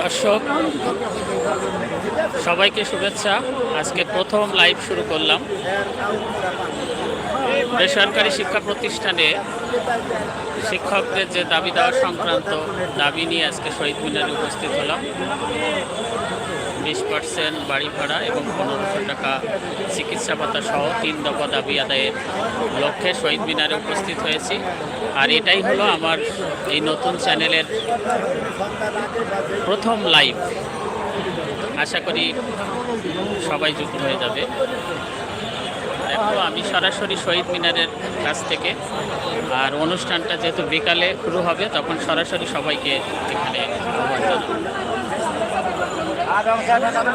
দর্শক সবাইকে শুভেচ্ছা। আজকে প্রথম লাইভ শুরু করলাম। বেসরকারি শিক্ষা প্রতিষ্ঠানে শিক্ষকদের যে দাবি দেওয়া সংক্রান্ত দাবি নিয়ে আজকে শহীদ মিনারে উপস্থিত হলাম। বিশ পার্সেন্ট বাড়ি ভাড়া এবং পনেরোশো টাকা চিকিৎসা ভাতা সহ তিন দফা দাবি আদায়ের লক্ষ্যে শহীদ মিনারে উপস্থিত হয়েছি। আর এটাই হলো আমার এই নতুন চ্যানেলের প্রথম লাইভ। আশা করি সবাই যুক্ত হয়ে যাবে। আমি সরাসরি শহীদ মিনারের কাছ থেকে। আর অনুষ্ঠানটা যেহেতু বিকালে শুরু হবে, তখন সরাসরি সবাইকে এখানে আহ্বান জানাব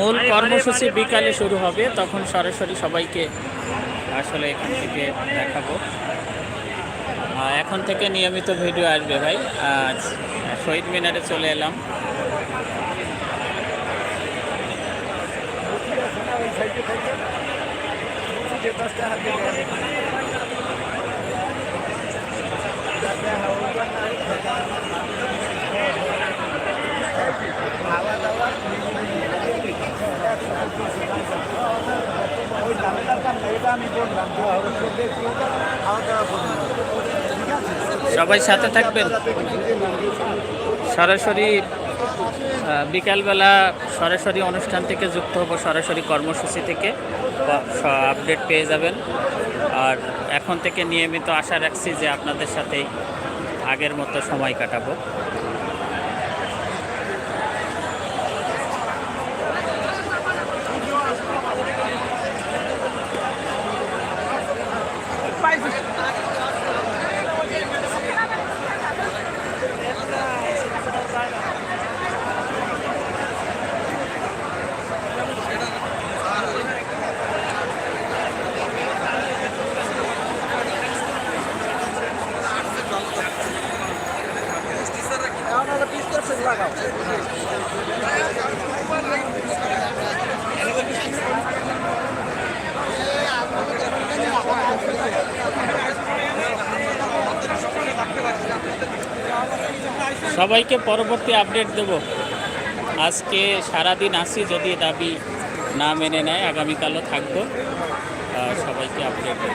মূল কর্মসূচি বিকালে শুরু হবে, তখন সরাসরি সবাইকে আসলে এখান থেকে দেখাবো। এখন থেকে নিয়মিত ভিডিও আসবে ভাই। আজ শহীদ মিনারে চলে এলাম। সবাই সাথে থাকবেন? সরাসরি বিকালবেলা সরাসরি অনুষ্ঠান থেকে যুক্ত হব, সরাসরি কর্মসূচি থেকে। আপডেট পেয়ে যাবেন। আর এখন থেকে নিয়মিত আশা রাখছি যে আপনাদের সাথেই আগের মতো সময় কাটাবো। আপনারা পিস করছেন সবাইকে পরবর্তী আপডেট দেব। আজকে সারাদিন আসি যদি দাবি না মেনে নেয়, আগামীকালও থাকব। সবাইকে আপডেট দেব।